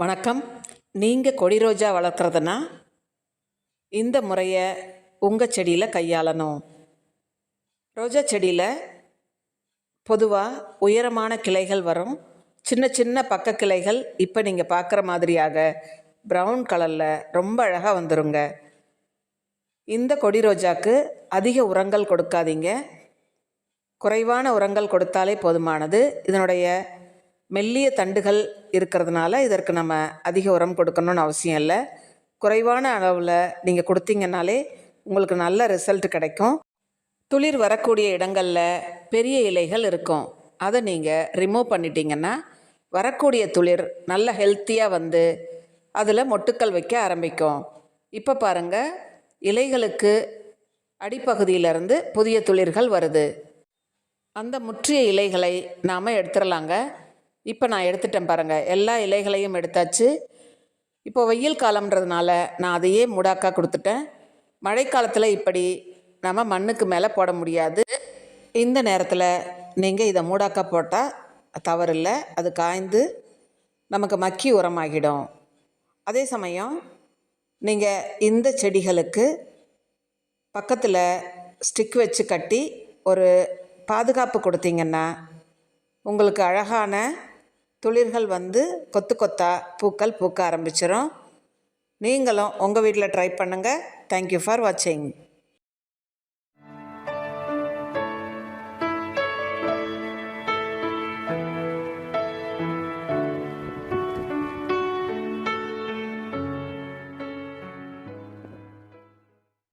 வணக்கம். நீங்கள் கொடி ரோஜா வளர்க்குறதுனா இந்த முறையை உங்கள் செடியில் கையாளணும். ரோஜா செடியில் பொதுவாக உயரமான கிளைகள் வரும். சின்ன சின்ன பக்க கிளைகள் இப்போ நீங்கள் பார்க்குற மாதிரியாக ப்ரௌன் கலரில் ரொம்ப அழகாக வந்துருங்க. இந்த கொடி ரோஜாக்கு அதிக உரங்கள் கொடுக்காதீங்க. குறைவான உரங்கள் கொடுத்தாலே போதுமானது. இதனுடைய மெல்லிய தண்டுகள் இருக்கிறதுனால இதற்கு நம்ம அதிக உரம் கொடுக்கணும்னு அவசியம் இல்லை. குறைவான அளவில் நீங்கள் கொடுத்தீங்கன்னாலே உங்களுக்கு நல்ல ரிசல்ட் கிடைக்கும். துளிர் வரக்கூடிய இடங்களில் பெரிய இலைகள் இருக்கும். அதை நீங்கள் ரிமூவ் பண்ணிட்டீங்கன்னா வரக்கூடிய துளிர் நல்ல ஹெல்த்தியாக வந்து அதில் மொட்டுக்கள் வைக்க ஆரம்பிக்கும். இப்போ பாருங்கள் இலைகளுக்கு அடிப்பகுதியிலிருந்து புதிய துளிர்கள் வருது. அந்த முற்றிய இலைகளை நாம் எடுத்துடலாங்க. இப்போ நான் எடுத்துட்டேன் பாருங்கள் எல்லா இலைகளையும் எடுத்தாச்சு. இப்போ வெயில் காலம்ன்றதுனால நான் அதையே மூடாக்கா கொடுத்துட்டேன். மழைக்காலத்தில் இப்படி நம்ம மண்ணுக்கு மேலே போட முடியாது. இந்த நேரத்தில் நீங்கள் இதை மூடாக்கா போட்டால் தவறில்லை. அது காய்ந்து நமக்கு மக்கி உரமாகிடும். அதே சமயம் நீங்கள் இந்த செடிகளுக்கு பக்கத்தில் ஸ்டிக் வச்சு கட்டி ஒரு பாதுகாப்பு கொடுத்தீங்கன்னா உங்களுக்கு அழகான துளிர்கள் வந்து கொத்து கொத்தா பூக்கள் பூக்க ஆரம்பிச்சிடும் நீங்களும் உங்கள் வீட்டில் ட்ரை பண்ணுங்கள் தேங்க்யூ ஃபார் வாட்சிங்